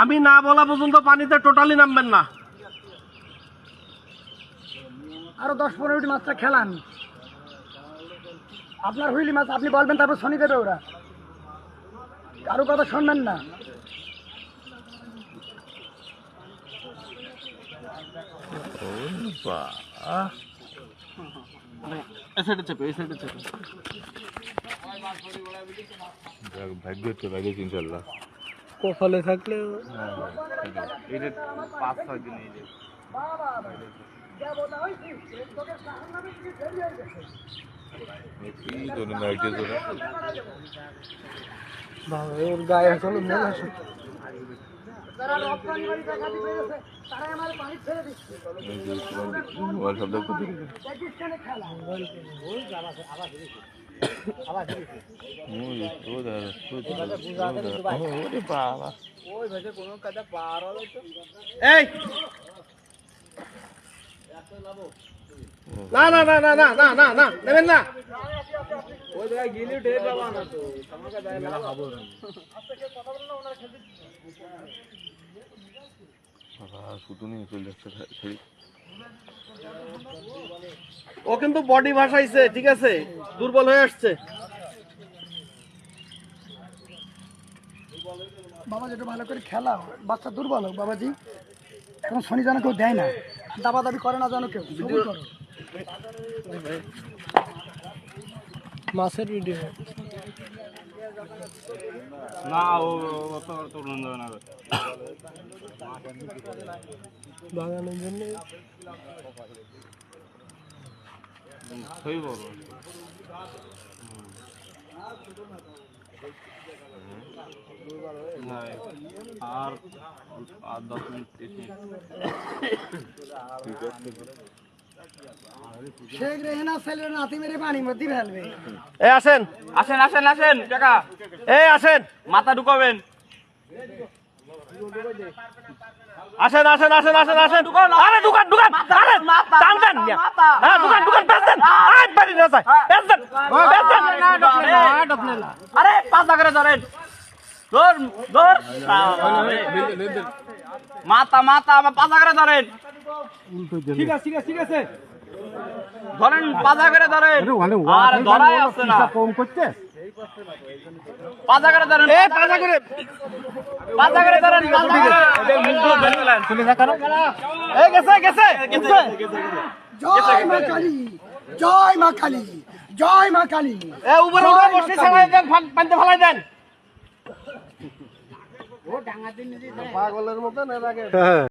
আমি না বলা পর্যন্ত পানিতে টোটালি নামবেন না। আরও দশ পনেরোটি মাছটা খেলান। আপনার হুইলি মাছ আপনি বলবেন তারপর শনি দেবে ওরা। কারও কথা শুনবেন না। এই সাইডে চেপে এই সাইডে চেপে। ভাগ্য হচ্ছে লাগিয়েছি ইনশাল্লাহ। কপালে থাকলে হ্যাঁ, এটা পাঁচ ছয় দিন এই যে। ওর গায়ে আসলে মেলা ও কিন্তু বডি ভাসাইছে ঠিক আছে? দুর্বল হয়ে আসছে। বাবা যেটা ভালো করে খেলা বাচ্চা দুর্বল হোক বাবাজি। এখন শনি যেন কেউ দেয় না। দাবা দাবি করে না যেন কেউ। মাছের ভিডিও না ও অত তো নন্দ না বাগানের জন্য সই বড়। আর আর দশ মিনিট শেখ রেহেনা ছেলের নাতি মেরে পানির মধ্যে ফেলবে। এই আসেন। আসেন আসেন আসেন। কাকা এই আসেন। মাথা ঢুকাবেন। আসেন আসেন আসেন আসেন আসেন। আরে দোকান দোকান আরে টান দেন হ্যাঁ দোকান দোকান বেচ দেন আজ বাড়ি না যায় বেচ দেন বেচ দেন আরে পাঁচা করে ধরেন। ধর ধর। মাথা মাথা আমার পাঁচা করে ধরেন। ঠিক আছে ঠিক আছে ঠিক আছে। ধরেন পাঁচা করে ধরেন। আর ধরাই আসছে না। কম করতে পাঁচা করে ধরেন এ পাজা করে। পাঁচা করে ধরেন পাঁচা করে এই গেছে গেছে জয় মা কালী জয় মা কালী জয় মা কালী। এ উপরে উঠে বসে সালাই দেন ফান- পানিতে ফালাই দেন। পাগলের মতন এর আগে।